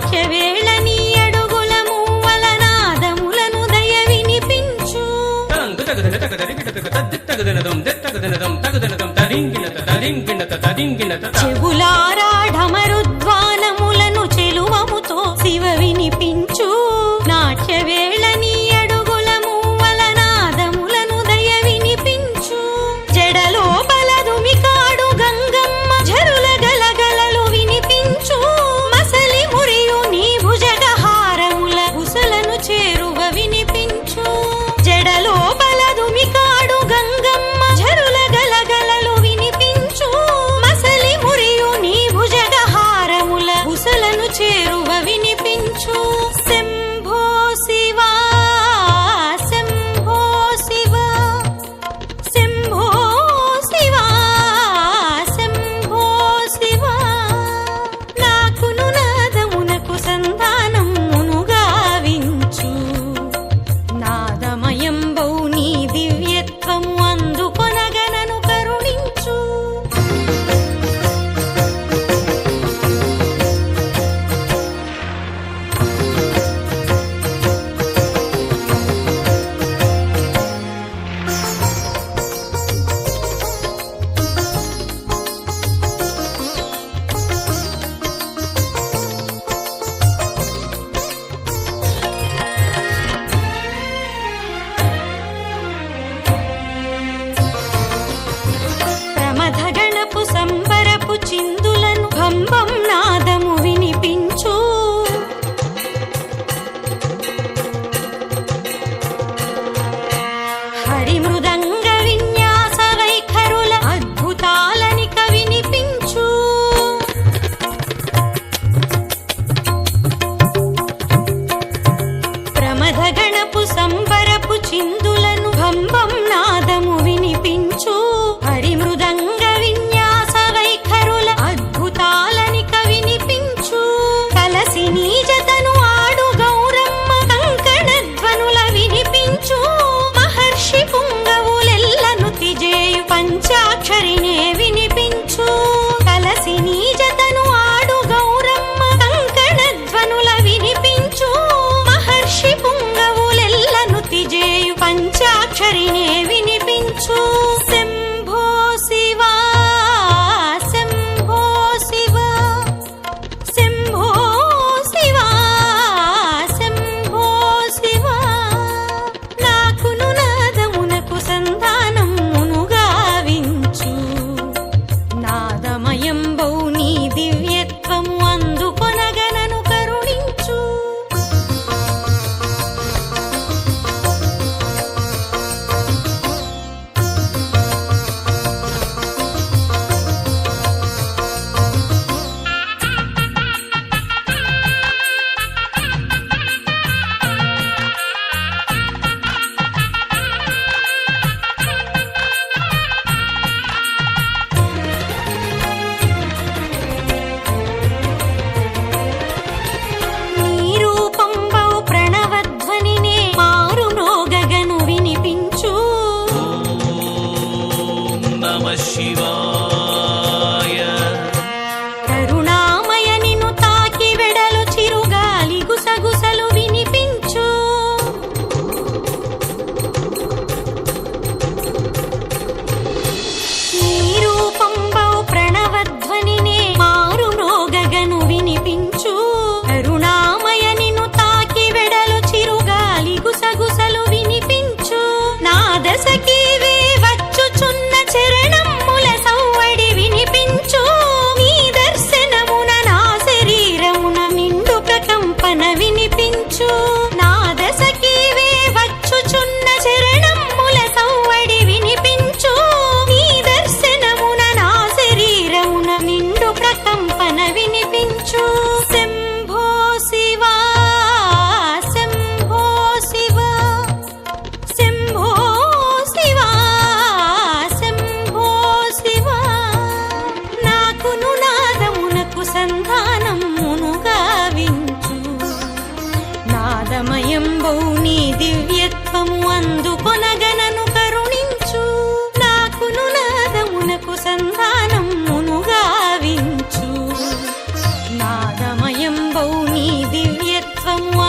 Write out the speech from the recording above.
నాట్యవేళ నీ అడుగుల మూవల నాదములను దయ వినిపించు. తంగు తగదన కామాక్షరినేవి ప్రళయంబౌ నీ దివ్యత్వము అందుకొనగనను కరుణించు. నాకును నాదమునకు సంధానమును గావించు. నాదమయంబౌ నీ దివ్యత్వము